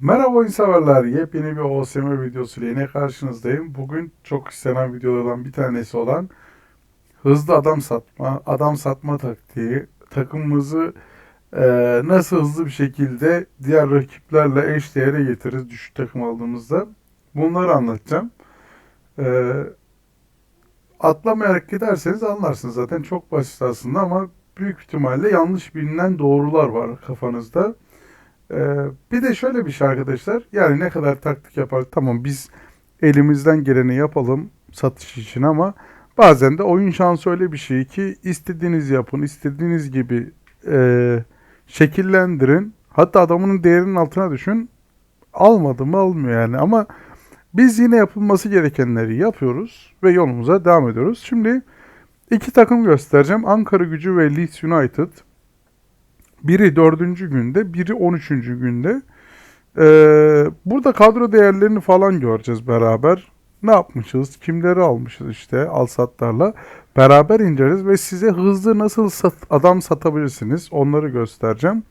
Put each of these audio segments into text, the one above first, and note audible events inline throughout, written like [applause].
Merhaba oyun severler. Yepyeni bir OSM videosuyla yine karşınızdayım. Bugün çok istenen videolardan bir tanesi olan hızlı adam satma, adam satma taktiği. Takımımızı e, nasıl hızlı bir şekilde diğer rakiplerle eşdeğere getiririz düşük takım aldığımızda. Bunları anlatacağım. E, atlamayarak giderseniz anlarsınız zaten. Çok basit aslında ama büyük ihtimalle yanlış bilinen doğrular var kafanızda. Ee, bir de şöyle bir şey arkadaşlar. Yani ne kadar taktik yapar tamam biz elimizden geleni yapalım satış için ama bazen de oyun şansı öyle bir şey ki istediğiniz yapın, istediğiniz gibi e, şekillendirin. Hatta adamının değerinin altına düşün. Almadı mı almıyor yani ama biz yine yapılması gerekenleri yapıyoruz ve yolumuza devam ediyoruz. Şimdi iki takım göstereceğim. Ankara Gücü ve Leeds United. Biri dördüncü günde, biri on üçüncü günde. Ee, burada kadro değerlerini falan göreceğiz beraber. Ne yapmışız, kimleri almışız işte al-satlarla. Beraber inceleriz ve size hızlı nasıl sat, adam satabilirsiniz onları göstereceğim.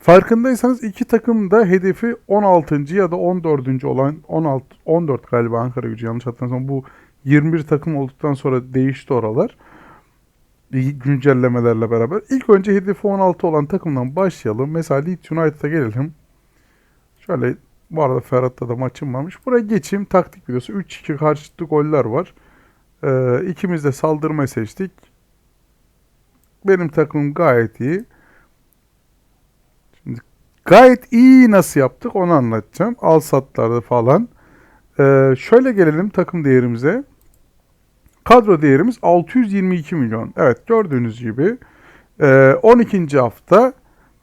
Farkındaysanız iki takım da hedefi 16. ya da 14. olan 16 14 galiba Ankara Gücü yanlış hatırlamıyorsam bu 21 takım olduktan sonra değişti oralar güncellemelerle beraber. İlk önce hedefi 16 olan takımdan başlayalım. Mesela Leeds United'a gelelim. Şöyle bu arada Ferhat'ta da maçım varmış. Buraya geçeyim. Taktik videosu. 3-2 karşılıklı goller var. Ee, ikimiz de saldırmayı seçtik. Benim takımım gayet iyi. Şimdi gayet iyi nasıl yaptık onu anlatacağım. Al satlarda falan. Ee, şöyle gelelim takım değerimize. Kadro değerimiz 622 milyon. Evet gördüğünüz gibi 12. E, hafta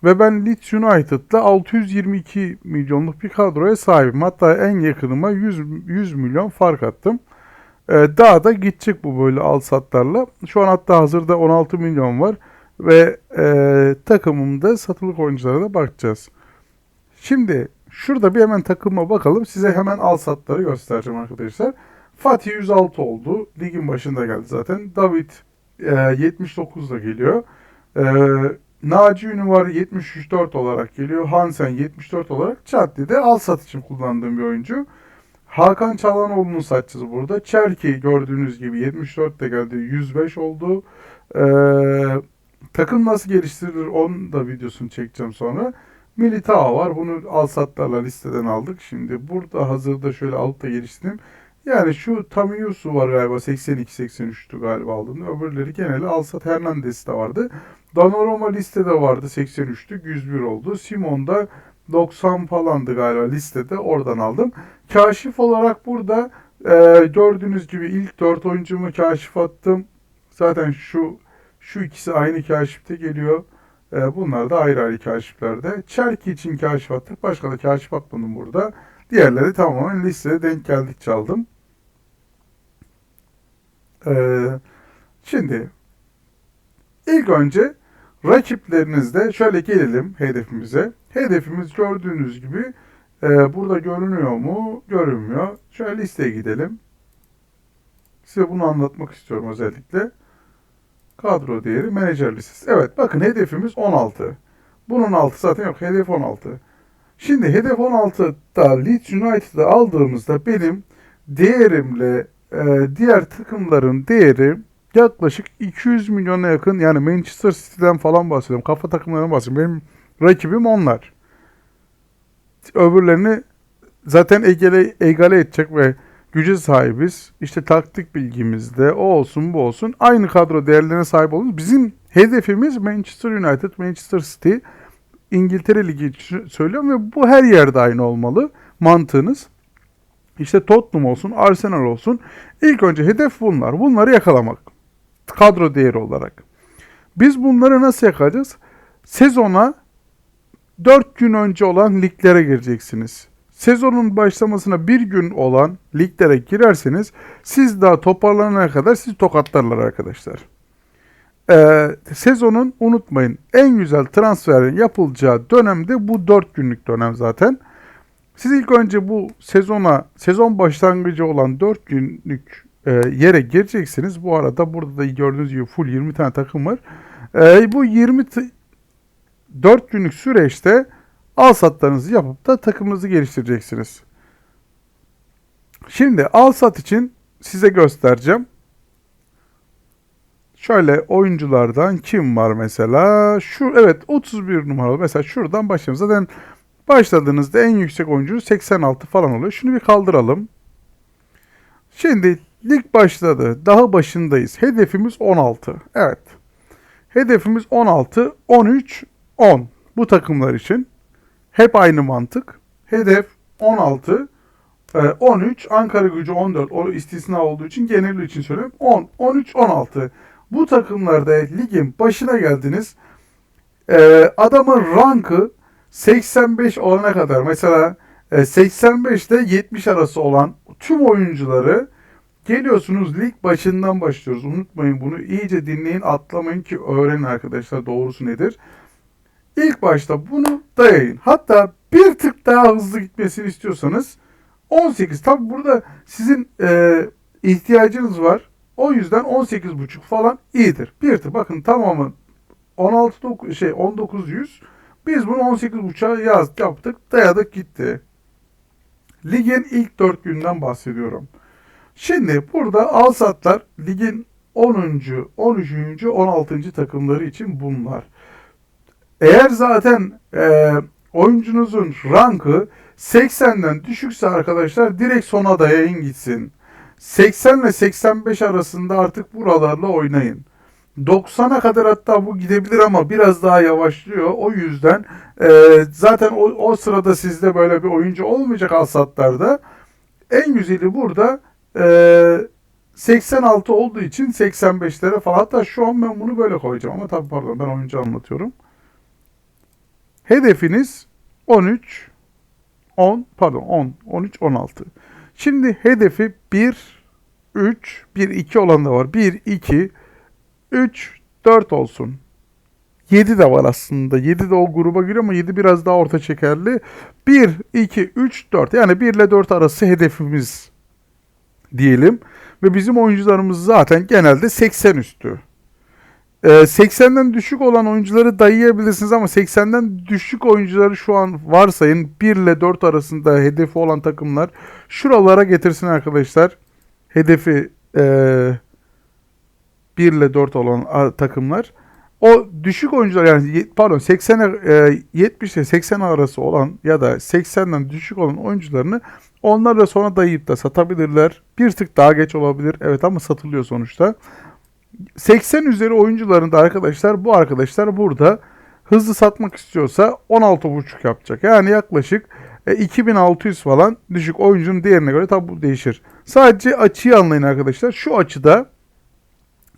ve ben Leeds United'la 622 milyonluk bir kadroya sahibim. Hatta en yakınıma 100, 100 milyon fark attım. E, daha da gidecek bu böyle al satlarla. Şu an hatta hazırda 16 milyon var ve e, takımımda satılık oyunculara da bakacağız. Şimdi şurada bir hemen takıma bakalım. Size hemen al satları göstereceğim arkadaşlar. Fatih 106 oldu. Ligin başında geldi zaten. David e, 79 da geliyor. E, Naci Ünüvar 74 olarak geliyor. Hansen 74 olarak. Çatli'de al sat için kullandığım bir oyuncu. Hakan Çalanoğlu'nun saççısı burada. Çerki gördüğünüz gibi 74 de geldi. 105 oldu. Ee, takım nasıl geliştirilir onun da videosunu çekeceğim sonra. Militao var. Bunu al satlarla listeden aldık. Şimdi burada hazırda şöyle altta geliştireyim. Yani şu Tamiyusu var galiba 82-83'tü galiba aldığında. Öbürleri geneli Alsat Hernandez de vardı. Donnarumma listede vardı 83'tü 101 oldu. Simon da 90 falandı galiba listede oradan aldım. Kaşif olarak burada e, gördüğünüz gibi ilk 4 oyuncumu kaşif attım. Zaten şu şu ikisi aynı kaşifte geliyor. E, bunlar da ayrı ayrı kaşiflerde. Çerki için kaşif attık. Başka da kaşif atmadım burada. Diğerleri tamamen listede denk geldik çaldım. Ee, şimdi ilk önce rakiplerinizde şöyle gelelim hedefimize. Hedefimiz gördüğünüz gibi e, burada görünüyor mu? Görünmüyor. Şöyle listeye gidelim. Size bunu anlatmak istiyorum özellikle. Kadro değeri menajer listesi. Evet bakın hedefimiz 16. Bunun altı zaten yok. Hedef 16. Şimdi hedef 16'da Leeds United'ı aldığımızda benim değerimle diğer takımların değeri yaklaşık 200 milyona yakın yani Manchester City'den falan bahsediyorum. Kafa takımlarından bahsediyorum. Benim rakibim onlar. Öbürlerini zaten egale, egale edecek ve güce sahibiz. İşte taktik bilgimizde o olsun bu olsun. Aynı kadro değerlerine sahip olun. Bizim hedefimiz Manchester United, Manchester City, İngiltere Ligi söylüyorum ve bu her yerde aynı olmalı mantığınız. İşte Tottenham olsun, Arsenal olsun. İlk önce hedef bunlar. Bunları yakalamak. Kadro değeri olarak. Biz bunları nasıl yakalayacağız? Sezona 4 gün önce olan liglere gireceksiniz. Sezonun başlamasına bir gün olan liglere girerseniz siz daha toparlanana kadar sizi tokatlarlar arkadaşlar. Ee, sezonun unutmayın en güzel transferin yapılacağı dönemde bu 4 günlük dönem zaten. Siz ilk önce bu sezona, sezon başlangıcı olan 4 günlük e, yere gireceksiniz. Bu arada burada da gördüğünüz gibi full 20 tane takım var. E, bu 20 4 günlük süreçte al satlarınızı yapıp da takımınızı geliştireceksiniz. Şimdi al sat için size göstereceğim. Şöyle oyunculardan kim var mesela? Şu evet 31 numaralı mesela şuradan başlayalım. Zaten başladığınızda en yüksek oyuncunuz 86 falan oluyor. Şunu bir kaldıralım. Şimdi lig başladı. Daha başındayız. Hedefimiz 16. Evet. Hedefimiz 16, 13, 10. Bu takımlar için. Hep aynı mantık. Hedef 16, e, 13, Ankara gücü 14. O istisna olduğu için genel için söylüyorum. 10, 13, 16. Bu takımlarda ligin başına geldiniz. E, adamın rankı 85 olana kadar mesela e, 85 ile 70 arası olan tüm oyuncuları geliyorsunuz lig başından başlıyoruz. Unutmayın bunu iyice dinleyin atlamayın ki öğrenin arkadaşlar doğrusu nedir. İlk başta bunu dayayın. Hatta bir tık daha hızlı gitmesini istiyorsanız 18. Tabi burada sizin e, ihtiyacınız var. O yüzden 18.5 falan iyidir. Bir tık bakın tamamı 16 dok- şey 1900 biz bunu 18.5'a yaz yaptık dayadık gitti. Ligin ilk 4 günden bahsediyorum. Şimdi burada al satlar ligin 10. 13. 16. takımları için bunlar. Eğer zaten e, oyuncunuzun rankı 80'den düşükse arkadaşlar direkt sona dayayın gitsin. 80 ile 85 arasında artık buralarla oynayın. 90'a kadar hatta bu gidebilir ama biraz daha yavaşlıyor. O yüzden e, zaten o, o sırada sizde böyle bir oyuncu olmayacak alsatlarda. En güzeli burada e, 86 olduğu için 85'lere falan. Hatta şu an ben bunu böyle koyacağım ama tabii pardon ben oyuncu anlatıyorum. Hedefiniz 13, 10 pardon 10, 13, 16. Şimdi hedefi 1, 3, 1, 2 olan da var. 1, 2, 3, 4 olsun. 7 de var aslında. 7 de o gruba giriyor ama 7 biraz daha orta çekerli. 1, 2, 3, 4. Yani 1 ile 4 arası hedefimiz diyelim. Ve bizim oyuncularımız zaten genelde 80 üstü. Ee, 80'den düşük olan oyuncuları dayayabilirsiniz ama 80'den düşük oyuncuları şu an varsayın 1 ile 4 arasında hedefi olan takımlar şuralara getirsin arkadaşlar. Hedefi e, 1 ile 4 olan takımlar. O düşük oyuncular yani pardon 80'e e, 70 ile 80 arası olan ya da 80'den düşük olan oyuncularını onlarla sonra dayayıp da satabilirler. Bir tık daha geç olabilir. Evet ama satılıyor sonuçta. 80 üzeri oyuncularında arkadaşlar bu arkadaşlar burada hızlı satmak istiyorsa 16.5 yapacak. Yani yaklaşık e, 2600 falan düşük oyuncunun diğerine göre tabi bu değişir. Sadece açıyı anlayın arkadaşlar. Şu açıda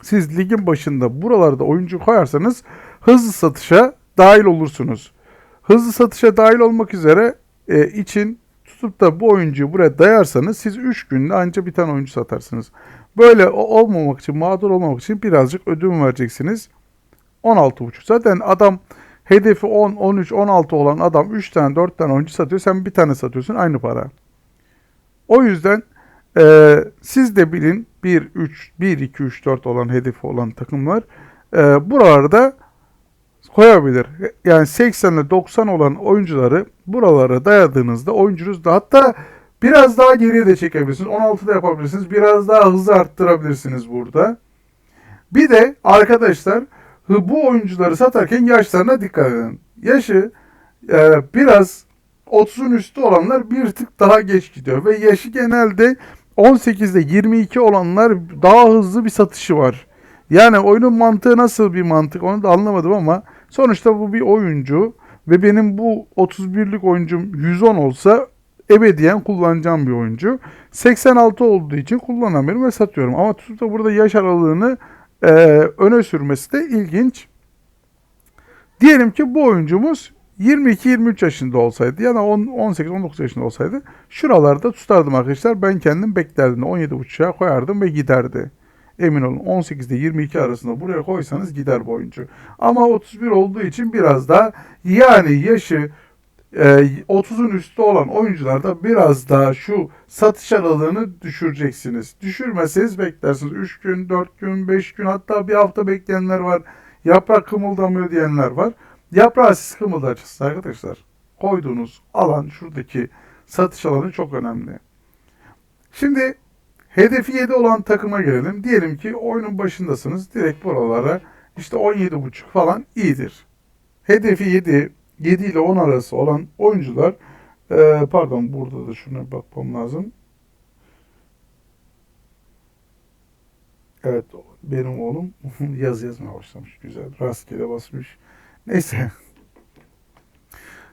siz ligin başında buralarda oyuncu koyarsanız hızlı satışa dahil olursunuz. Hızlı satışa dahil olmak üzere e, için tutup da bu oyuncuyu buraya dayarsanız siz 3 günde anca bir tane oyuncu satarsınız. Böyle olmamak için, mağdur olmamak için birazcık ödün vereceksiniz. 16.5. Zaten adam hedefi 10, 13, 16 olan adam 3 tane, 4 tane oyuncu satıyor. Sen bir tane satıyorsun aynı para. O yüzden e, siz de bilin 1, 3, 1, 2, 3, 4 olan hedefi olan takımlar e, buralarda koyabilir. Yani 80 ile 90 olan oyuncuları buralara dayadığınızda oyuncunuz da hatta biraz daha geriye de çekebilirsiniz. 16'da yapabilirsiniz. Biraz daha hızlı arttırabilirsiniz burada. Bir de arkadaşlar bu oyuncuları satarken yaşlarına dikkat edin. Yaşı e, biraz 30'un üstü olanlar bir tık daha geç gidiyor ve yaşı genelde 18'de 22 olanlar daha hızlı bir satışı var. Yani oyunun mantığı nasıl bir mantık onu da anlamadım ama sonuçta bu bir oyuncu ve benim bu 31'lik oyuncum 110 olsa ebediyen kullanacağım bir oyuncu. 86 olduğu için kullanamıyorum ve satıyorum. Ama tutup da burada yaş aralığını e, öne sürmesi de ilginç. Diyelim ki bu oyuncumuz 22-23 yaşında olsaydı ya da 18-19 yaşında olsaydı şuralarda tutardım arkadaşlar. Ben kendim beklerdim. 17.5'a koyardım ve giderdi. Emin olun 18 ile 22 arasında buraya koysanız gider bu oyuncu. Ama 31 olduğu için biraz daha yani yaşı e, 30'un üstü olan oyuncularda biraz daha şu satış aralığını düşüreceksiniz. Düşürmezseniz beklersiniz. 3 gün, 4 gün, 5 gün hatta bir hafta bekleyenler var. Yaprak kımıldamıyor diyenler var. Yaprağı siz kımıldayacaksınız arkadaşlar. koyduğunuz alan şuradaki satış alanı çok önemli. Şimdi hedefi 7 olan takıma gelelim. Diyelim ki oyunun başındasınız. Direkt buralara işte 17.5 falan iyidir. Hedefi 7, 7 ile 10 arası olan oyuncular e, pardon burada da şuna bakmam lazım. Evet benim oğlum [laughs] yaz yazmaya başlamış. Güzel. Rastgele basmış. Neyse.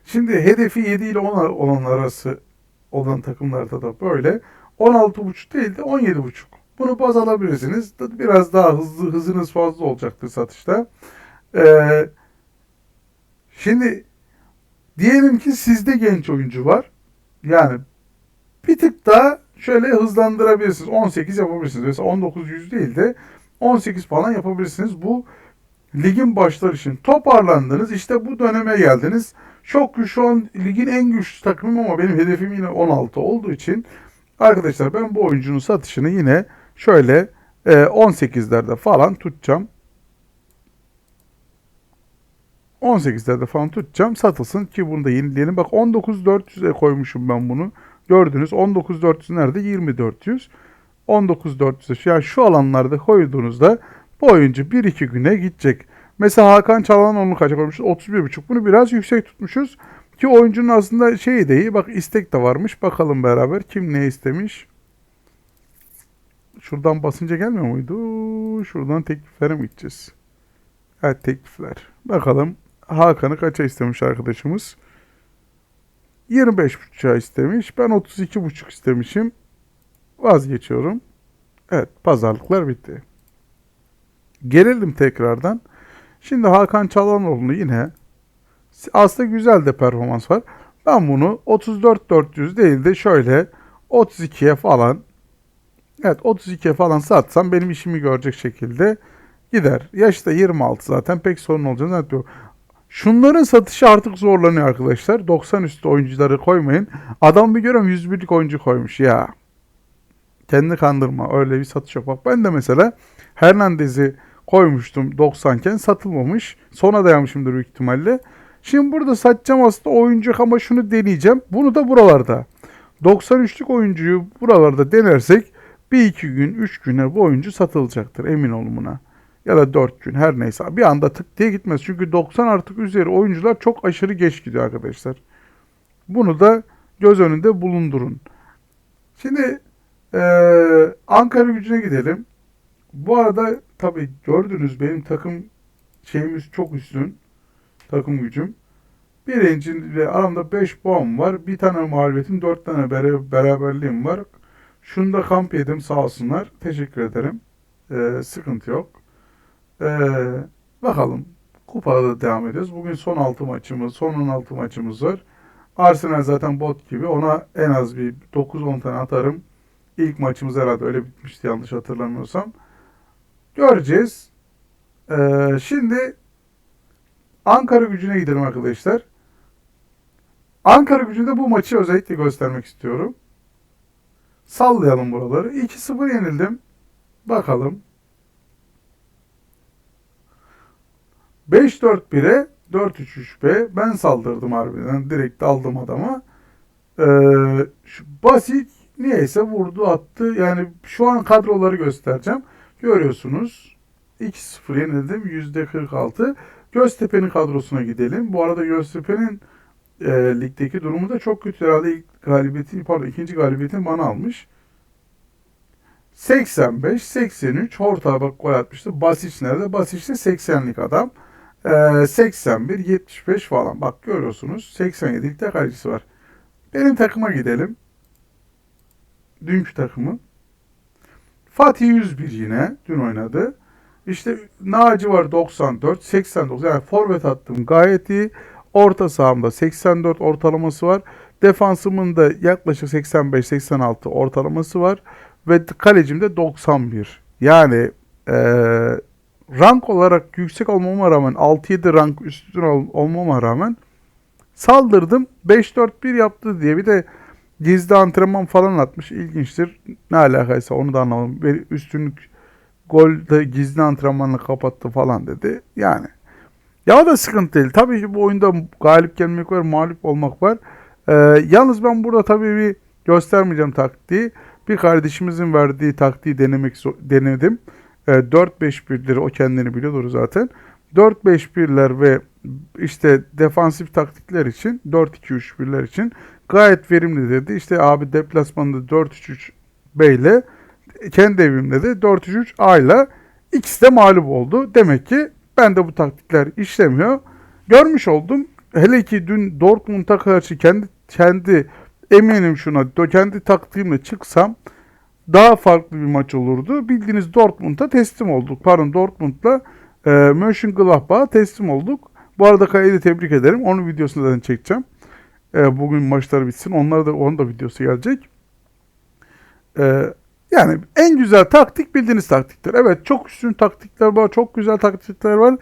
Şimdi hedefi 7 ile 10 olan arası olan takımlarda da böyle 16.5 değil de 17.5. Bunu baz alabilirsiniz. Biraz daha hızlı hızınız fazla olacaktır satışta. Ee, şimdi diyelim ki sizde genç oyuncu var. Yani bir tık daha şöyle hızlandırabilirsiniz. 18 yapabilirsiniz. Mesela 19 yüz değil de 18 falan yapabilirsiniz. Bu ligin başları için toparlandınız. İşte bu döneme geldiniz. Çok şu an ligin en güçlü takımım ama benim hedefim yine 16 olduğu için arkadaşlar ben bu oyuncunun satışını yine şöyle e, 18'lerde falan tutacağım. 18'lerde falan tutacağım. Satılsın ki bunu da yenileyelim. Bak 19.400'e koymuşum ben bunu. Gördünüz 19.400 nerede? 20.400. 19.400'e yani şu alanlarda koyduğunuzda bu oyuncu 1-2 güne gidecek. Mesela Hakan Çalan onu kaça koymuşuz? 31.5. Bunu biraz yüksek tutmuşuz. Ki oyuncunun aslında şeyi de iyi. Bak istek de varmış. Bakalım beraber kim ne istemiş. Şuradan basınca gelmiyor muydu? Şuradan tekliflere mi gideceğiz? Evet teklifler. Bakalım Hakan'ı kaça istemiş arkadaşımız? 25.5'a istemiş. Ben 32.5 istemişim. Vazgeçiyorum. Evet pazarlıklar bitti. Gelelim tekrardan. Şimdi Hakan Çalhanoğlu'nu yine aslında güzel de performans var. Ben bunu 34-400 değil de şöyle 32'ye falan evet 32'ye falan satsam benim işimi görecek şekilde gider. Yaşı da 26 zaten pek sorun olacağını zannetmiyorum. Şunların satışı artık zorlanıyor arkadaşlar. 90 üstü oyuncuları koymayın. Adam bir görüyorum 101'lik oyuncu koymuş ya. Kendi kandırma. Öyle bir satış yok. Bak ben de mesela Hernandez'i koymuştum 90 iken satılmamış. Sona dayanmışımdır büyük ihtimalle. Şimdi burada satacağım aslında oyuncu ama şunu deneyeceğim. Bunu da buralarda. 93'lük oyuncuyu buralarda denersek bir iki gün, üç güne bu oyuncu satılacaktır. Emin olun buna. Ya da 4 gün her neyse. Bir anda tık diye gitmez. Çünkü 90 artık üzeri oyuncular çok aşırı geç gidiyor arkadaşlar. Bunu da göz önünde bulundurun. Şimdi ee, Ankara gücüne gidelim. Bu arada tabii gördünüz benim takım şeyimiz çok üstün. Takım gücüm. Birinci ve aramda 5 puan var. Bir tane mağlubiyetim, 4 tane beraberliğim var. Şunda kamp yedim sağ olsunlar. Teşekkür ederim. Ee, sıkıntı yok. Ee, bakalım. Kupada da devam ediyoruz. Bugün son 6 maçımız, son 16 maçımız var. Arsenal zaten bot gibi. Ona en az bir 9-10 tane atarım. İlk maçımız herhalde öyle bitmişti yanlış hatırlamıyorsam. Göreceğiz. Ee, şimdi Ankara gücüne gidelim arkadaşlar. Ankara gücünde bu maçı özellikle göstermek istiyorum. Sallayalım buraları. 2-0 yenildim. Bakalım. 5-4-1'e 4-3-3-B. Ben saldırdım harbiden. Direkt aldım adama. Ee, şu basit niyeyse vurdu attı. Yani şu an kadroları göstereceğim. Görüyorsunuz. 2-0 yenildim. %46. Göztepe'nin kadrosuna gidelim. Bu arada Göztepe'nin e, ligdeki durumu da çok kötü. Herhalde ilk galibiyeti, pardon ikinci galibiyetini bana almış. 85, 83 Horta bak gol atmıştı. Basic nerede? Basic de 80'lik adam. Ee, 81, 75 falan. Bak görüyorsunuz 87'likte kalecisi var. Benim takıma gidelim. Dünkü takımı. Fatih 101 yine. Dün oynadı. İşte Naci var 94, 89. Yani forvet attım gayet iyi. Orta sahamda 84 ortalaması var. Defansımın da yaklaşık 85-86 ortalaması var. Ve kalecimde 91. Yani e, rank olarak yüksek olmama rağmen 6-7 rank üstün ol, olmama rağmen saldırdım. 5-4-1 yaptı diye bir de gizli antrenman falan atmış. İlginçtir. Ne alakaysa onu da anlamadım. Üstünlük golde gizli antrenmanla kapattı falan dedi. Yani Ya da sıkıntı değil. Tabii ki bu oyunda galip gelmek var, mağlup olmak var. Ee, yalnız ben burada tabii bir göstermeyeceğim taktiği. Bir kardeşimizin verdiği taktiği denemek denedim. Ee, 4-5-1'leri o kendini biliyordur zaten. 4-5-1'ler ve işte defansif taktikler için 4-2-3-1'ler için gayet verimli dedi. İşte abi deplasmanda 4-3-3 B ile kendi evimde de 4-3-3 A ile ikisi de mağlup oldu. Demek ki ben de bu taktikler işlemiyor. Görmüş oldum. Hele ki dün Dortmund'a karşı kendi kendi eminim şuna kendi taktiğimle çıksam daha farklı bir maç olurdu. Bildiğiniz Dortmund'a teslim olduk. Pardon Dortmund'la e, Mönchengladbach'a teslim olduk. Bu arada Kaya'yı tebrik ederim. Onun videosunu zaten çekeceğim. E, bugün maçlar bitsin. Onlar da onun da videosu gelecek. E, yani en güzel taktik bildiğiniz taktikler. Evet çok üstün taktikler var. Çok güzel taktikler var.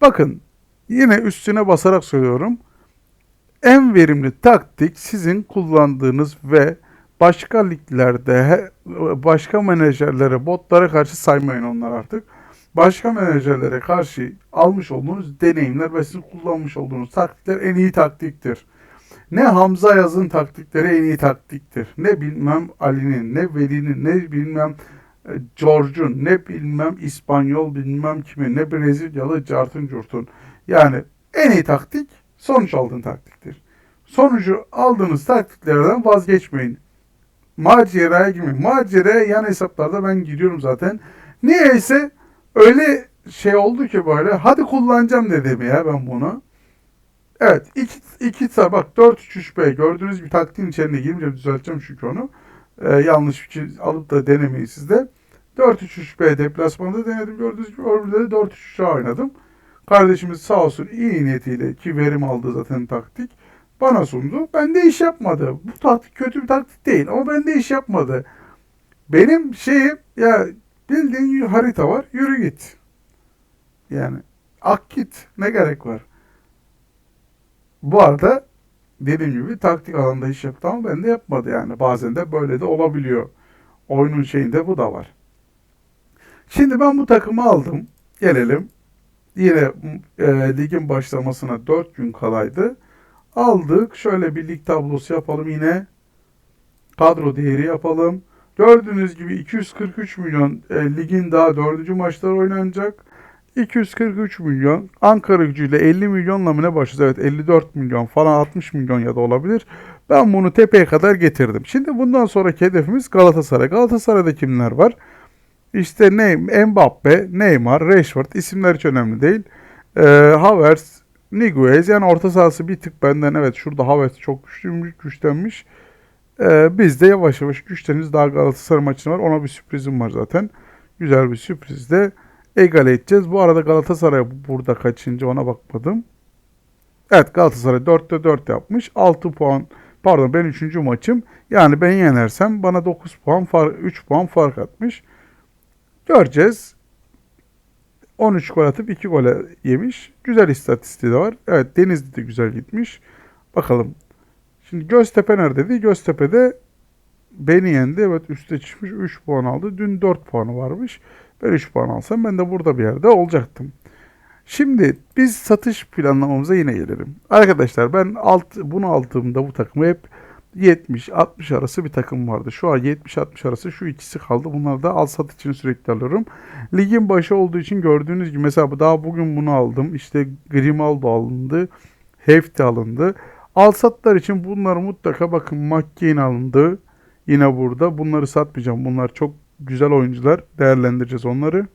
Bakın yine üstüne basarak söylüyorum. En verimli taktik sizin kullandığınız ve başka liglerde başka menajerlere, botlara karşı saymayın onlar artık. Başka menajerlere karşı almış olduğunuz deneyimler ve sizin kullanmış olduğunuz taktikler en iyi taktiktir. Ne Hamza Yaz'ın taktikleri en iyi taktiktir. Ne bilmem Ali'nin, ne Veli'nin, ne bilmem e, George'un, ne bilmem İspanyol bilmem kimin, ne Brezilyalı Cartın Curt'un. Yani en iyi taktik sonuç aldığın taktiktir. Sonucu aldığınız taktiklerden vazgeçmeyin. Maceraya girmeyin. Maceraya yan hesaplarda ben giriyorum zaten. Niyeyse öyle şey oldu ki böyle hadi kullanacağım dedim ya ben bunu. Evet. iki, iki bak 4-3-3-B gördüğünüz gibi taktiğin içerisine girmeyeceğim düzelteceğim çünkü onu. Ee, yanlış fikir alıp da denemeyin siz de. 4-3-3-B deplasmanda denedim. Gördüğünüz gibi öbürde de 4-3-3 oynadım. Kardeşimiz sağ olsun iyi niyetiyle ki verim aldı zaten taktik. Bana sundu. Ben de iş yapmadı. Bu taktik kötü bir taktik değil ama ben de iş yapmadı. Benim şeyim ya bildiğin harita var yürü git. Yani ak git ne gerek var. Bu arada dediğim gibi taktik alanda iş yaptı ama ben de yapmadı yani. Bazen de böyle de olabiliyor. Oyunun şeyinde bu da var. Şimdi ben bu takımı aldım. Gelelim. Yine e, ligin başlamasına 4 gün kalaydı. Aldık. Şöyle bir lig tablosu yapalım yine. Kadro değeri yapalım. Gördüğünüz gibi 243 milyon e, ligin daha dördüncü maçları oynanacak. 243 milyon. Ankara gücüyle 50 milyonla mı ne başlıyoruz? Evet 54 milyon falan 60 milyon ya da olabilir. Ben bunu tepeye kadar getirdim. Şimdi bundan sonraki hedefimiz Galatasaray. Galatasaray'da kimler var? İşte Ney- Mbappe, Neymar, Rashford isimler hiç önemli değil. Ee, Havertz, Niguez yani orta sahası bir tık benden evet şurada Havertz çok güçlüymüş, güçlenmiş. Ee, biz de yavaş yavaş güçleniriz. Daha Galatasaray maçı var. Ona bir sürprizim var zaten. Güzel bir sürpriz de egale edeceğiz. Bu arada Galatasaray burada kaçıncı ona bakmadım. Evet Galatasaray 4'te 4 yapmış. 6 puan pardon ben 3. maçım. Yani ben yenersem bana 9 puan fark 3 puan fark atmış. Göreceğiz. 13 gol atıp 2 gole yemiş. Güzel istatistiği de var. Evet Denizli de güzel gitmiş. Bakalım. Şimdi Göztepe neredeydi? Göztepe'de beni yendi. Evet üste çıkmış 3 puan aldı. Dün 4 puanı varmış. Ben 3 puan alsam ben de burada bir yerde olacaktım. Şimdi biz satış planlamamıza yine gelelim. Arkadaşlar ben alt, bunu aldığımda bu takımı hep 70-60 arası bir takım vardı. Şu an 70-60 arası şu ikisi kaldı. Bunları da al sat için sürekli alıyorum. Ligin başı olduğu için gördüğünüz gibi mesela daha bugün bunu aldım. İşte Grimaldo alındı. Hefti alındı. Al satlar için bunları mutlaka bakın McKean alındı. Yine burada. Bunları satmayacağım. Bunlar çok güzel oyuncular. Değerlendireceğiz onları.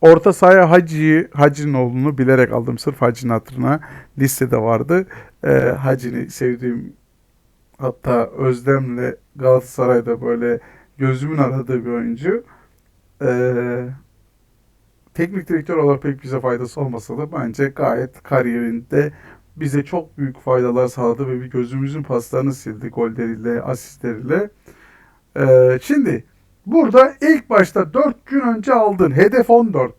Orta sahaya Hacı'yı, Hacı'nın oğlunu bilerek aldım. Sırf Hacı'nın hatırına. Listede vardı. Ee, Hacı'nı sevdiğim hatta Özlem'le Galatasaray'da böyle gözümün aradığı bir oyuncu. Ee, teknik direktör olarak pek bize faydası olmasa da bence gayet kariyerinde bize çok büyük faydalar sağladı ve bir gözümüzün paslarını sildi golleriyle, asistleriyle. Ee, şimdi burada ilk başta 4 gün önce aldın. Hedef 14.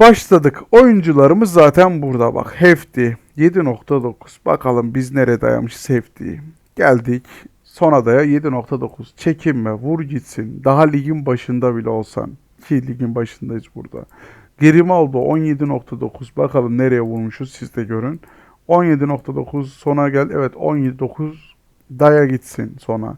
Başladık. Oyuncularımız zaten burada bak. Hefti 7.9. Bakalım biz nereye dayamışız Hefti'yi. Geldik. Son adaya 7.9. Çekinme, vur gitsin. Daha ligin başında bile olsan. Ki ligin başındayız burada. Grimaldo 17.9. Bakalım nereye vurmuşuz siz de görün. 17.9 sona gel. Evet 17.9 daya gitsin sona.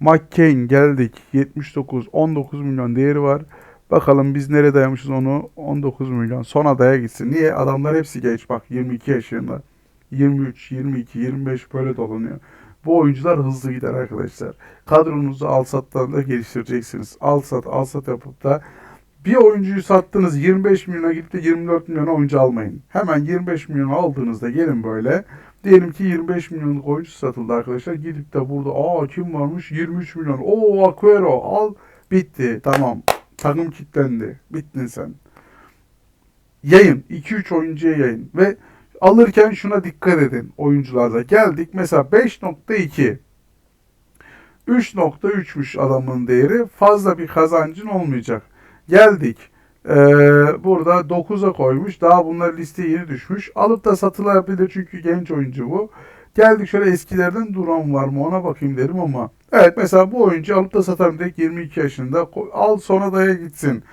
McCain geldik. 79 19 milyon değeri var. Bakalım biz nereye dayamışız onu 19 milyon. Sona daya gitsin. Niye? Adamlar hepsi genç bak 22 yaşında. 23, 22, 25 böyle dolanıyor. Bu oyuncular hızlı gider arkadaşlar. Kadronuzu al satlarla geliştireceksiniz. Al sat, al sat yapıp da bir oyuncuyu sattınız 25 milyona gitti 24 milyona oyuncu almayın. Hemen 25 milyona aldığınızda gelin böyle. Diyelim ki 25 milyonluk oyuncu satıldı arkadaşlar. Gidip de burada aa kim varmış 23 milyon. Oo Aquero al bitti tamam. Takım kilitlendi. Bittin sen. Yayın. 2-3 oyuncuya yayın. Ve alırken şuna dikkat edin oyuncularda. Geldik mesela 5.2 3.3'müş adamın değeri. Fazla bir kazancın olmayacak. Geldik. Ee, burada 9'a koymuş. Daha bunlar listeye yeni düşmüş. Alıp da satılabilir çünkü genç oyuncu bu. Geldik şöyle eskilerden duran var mı ona bakayım derim ama. Evet mesela bu oyuncu alıp da satarım direkt 22 yaşında. Al sonra daya gitsin.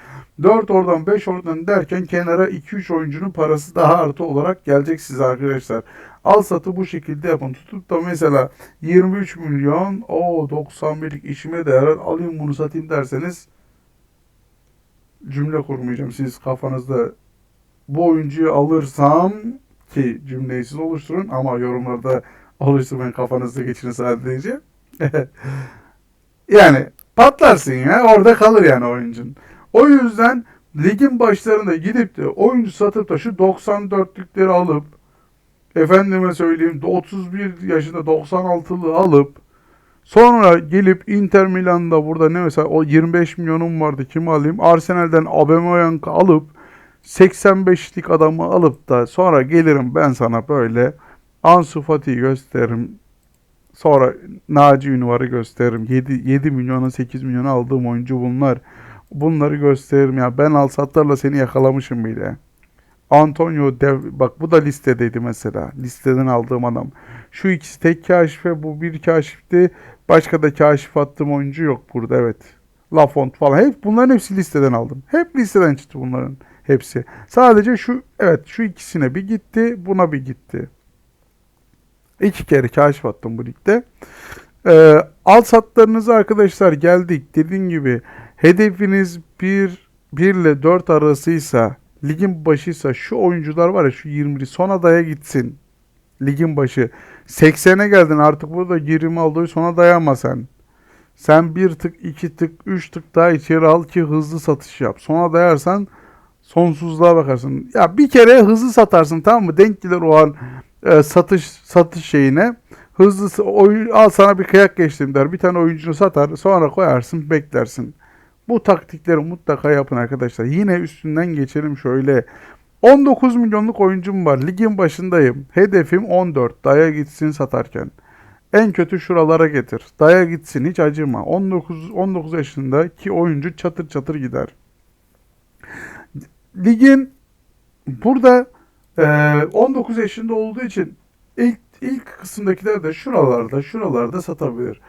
4 oradan 5 oradan derken kenara 2-3 oyuncunun parası daha artı olarak gelecek size arkadaşlar. Al satı bu şekilde yapın. Tutup da mesela 23 milyon o 91'lik işime değer alayım bunu satayım derseniz cümle kurmayacağım. Siz kafanızda bu oyuncuyu alırsam ki cümleyi siz oluşturun ama yorumlarda oluşturmayın kafanızda geçirin sadece. [laughs] yani patlarsın ya orada kalır yani oyuncun. O yüzden ligin başlarında gidip de oyuncu satıp da şu 94'lükleri alıp efendime söyleyeyim 31 yaşında 96'lı alıp sonra gelip Inter Milan'da burada ne mesela o 25 milyonum vardı kimi alayım Arsenal'den Aubameyang'ı alıp 85'lik adamı alıp da sonra gelirim ben sana böyle Ansu Fati'yi gösteririm. Sonra Naci Ünvar'ı gösteririm. 7, 7 milyona 8 milyona aldığım oyuncu bunlar. Bunları gösteririm ya. Ben al satlarla seni yakalamışım bile. Antonio Dev, bak bu da listedeydi mesela. Listeden aldığım adam. Şu ikisi tek kaşife bu bir kaşifti. Başka da kaşif attığım oyuncu yok burada evet. Lafont falan. Hep bunların hepsi listeden aldım. Hep listeden çıktı bunların hepsi. Sadece şu evet şu ikisine bir gitti, buna bir gitti. İki kere kaşif attım bu ligde. Ee, al satlarınızı arkadaşlar geldik. Dediğim gibi hedefiniz 1 1 ile 4 arasıysa ligin başıysa şu oyuncular var ya şu 20 son adaya gitsin. Ligin başı. 80'e geldin artık burada 20 aldığı sona dayanma sen. Sen bir tık, iki tık, üç tık daha içeri al ki hızlı satış yap. Sona dayarsan sonsuzluğa bakarsın. Ya bir kere hızlı satarsın tamam mı? Denk gelir o an e, satış satış şeyine. Hızlı oyun al sana bir kıyak geçtim der. Bir tane oyuncunu satar. Sonra koyarsın, beklersin. Bu taktikleri mutlaka yapın arkadaşlar. Yine üstünden geçelim şöyle. 19 milyonluk oyuncum var. Ligin başındayım. Hedefim 14. Daya gitsin satarken. En kötü şuralara getir. Daya gitsin hiç acıma. 19 19 yaşındaki oyuncu çatır çatır gider. Ligin burada e, 19 yaşında olduğu için ilk ilk kısımdakiler de şuralarda şuralarda satabilir.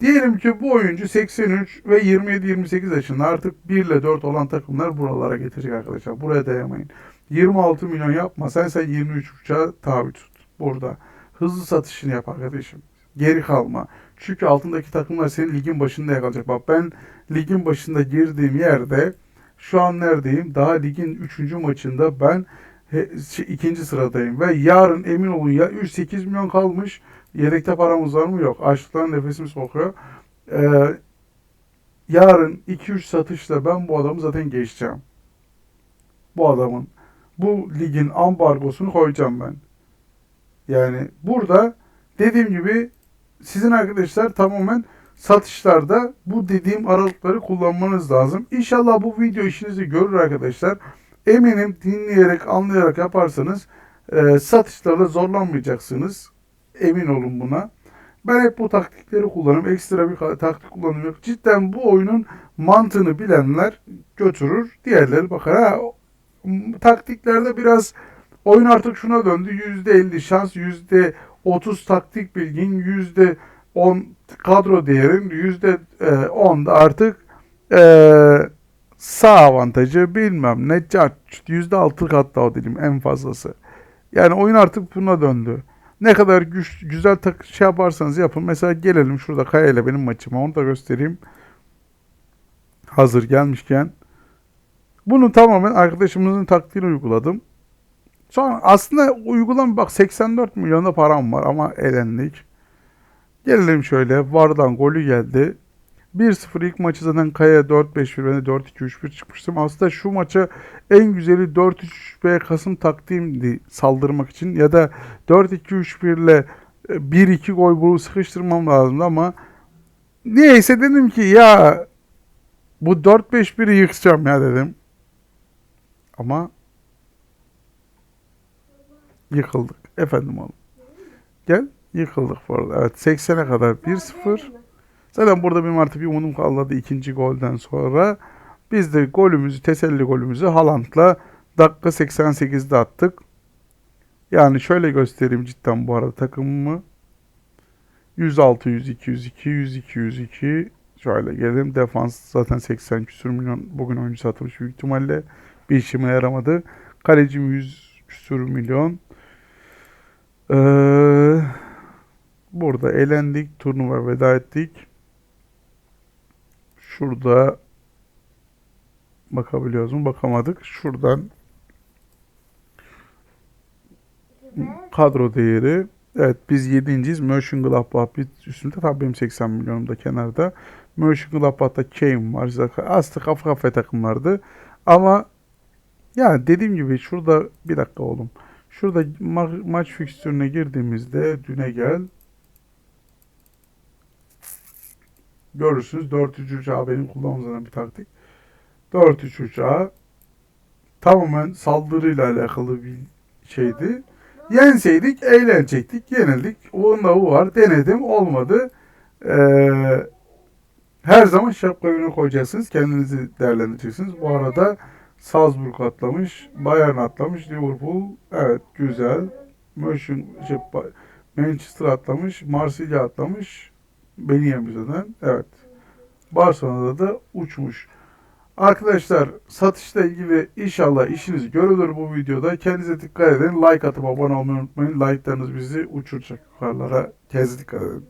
Diyelim ki bu oyuncu 83 ve 27-28 yaşında artık 1 ile 4 olan takımlar buralara getirecek arkadaşlar. Buraya dayamayın. 26 milyon yapma sen sen 23.5'a tabi tut burada. Hızlı satışını yap arkadaşım. Geri kalma. Çünkü altındaki takımlar senin ligin başında yakalayacak. Bak ben ligin başında girdiğim yerde şu an neredeyim? Daha ligin 3. maçında ben ikinci sıradayım. Ve yarın emin olun ya 3-8 milyon kalmış. Yedekte paramız var mı? Yok. Açlıktan nefesimiz kokuyor. Ee, yarın 2-3 satışla ben bu adamı zaten geçeceğim. Bu adamın. Bu ligin ambargosunu koyacağım ben. Yani burada dediğim gibi sizin arkadaşlar tamamen satışlarda bu dediğim aralıkları kullanmanız lazım. İnşallah bu video işinizi görür arkadaşlar. Eminim dinleyerek, anlayarak yaparsanız e, satışlarda zorlanmayacaksınız. Emin olun buna. Ben hep bu taktikleri kullanırım. Ekstra bir taktik kullanmıyorum. Cidden bu oyunun mantığını bilenler götürür. Diğerleri bakar. Ha, taktiklerde biraz oyun artık şuna döndü. %50 şans, %30 taktik bilgin, %10 kadro değerin, %10 da artık e, Sağ avantajı bilmem ne cart %6 hatta o dilim en fazlası. Yani oyun artık buna döndü. Ne kadar güç, güzel tak şey yaparsanız yapın. Mesela gelelim şurada Kaya ile benim maçıma. Onu da göstereyim. Hazır gelmişken. Bunu tamamen arkadaşımızın taktiğini uyguladım. Sonra aslında uygulam bak 84 milyonda param var ama elendik. Gelelim şöyle. Vardan golü geldi. 1-0 ilk maçı zaten Kaya 4-5-1 ben de 4-2-3-1 çıkmıştım. Aslında şu maça en güzeli 4-3-B Kasım taktiğimdi saldırmak için. Ya da 4-2-3-1 ile 1-2 gol bulup sıkıştırmam lazımdı ama niyeyse dedim ki ya bu 4-5-1'i yıkacağım ya dedim. Ama yıkıldık. Efendim oğlum. Gel yıkıldık bu arada. Evet 80'e kadar 1-0. Zaten burada benim artık bir umudum kalmadı ikinci golden sonra. Biz de golümüzü, teselli golümüzü Haaland'la dakika 88'de attık. Yani şöyle göstereyim cidden bu arada takımımı. 106, 102, 102, 102, 102. Şöyle gelelim. Defans zaten 80 küsür milyon bugün oyuncu satılmış büyük ihtimalle. Bir işime yaramadı. Kalecim 100 küsür milyon. Ee, burada elendik. Turnuva veda ettik. Şurada bakabiliyoruz mu? Bakamadık. Şuradan kadro değeri. Evet biz 7.yiz. Mönchengladbach bir üstünde. Tabii benim 80 milyonum da kenarda. Mönchengladbach'ta Kane var. Aslında kafa kafaya takımlardı. Ama ya dediğim gibi şurada bir dakika oğlum. Şurada ma- maç fikstürüne girdiğimizde düne gel. Görürsünüz 4-3-3 benim kullandığım bir taktik. 4-3-3 tamamen saldırıyla alakalı bir şeydi. Yenseydik eğlenecektik. Yenildik. Onun da bu var. Denedim. Olmadı. Ee, her zaman şapka önüne koyacaksınız. Kendinizi değerlendireceksiniz. Bu arada Salzburg atlamış. Bayern atlamış. Liverpool. Evet güzel. Manchester atlamış. Marsilya atlamış. Zaten. Evet. Barcelona'da da uçmuş. Arkadaşlar satışla ilgili inşallah işiniz görülür bu videoda. Kendinize dikkat edin. Like atıp abone olmayı unutmayın. Like'larınız bizi uçuracak yukarılara. Kendinize dikkat edin.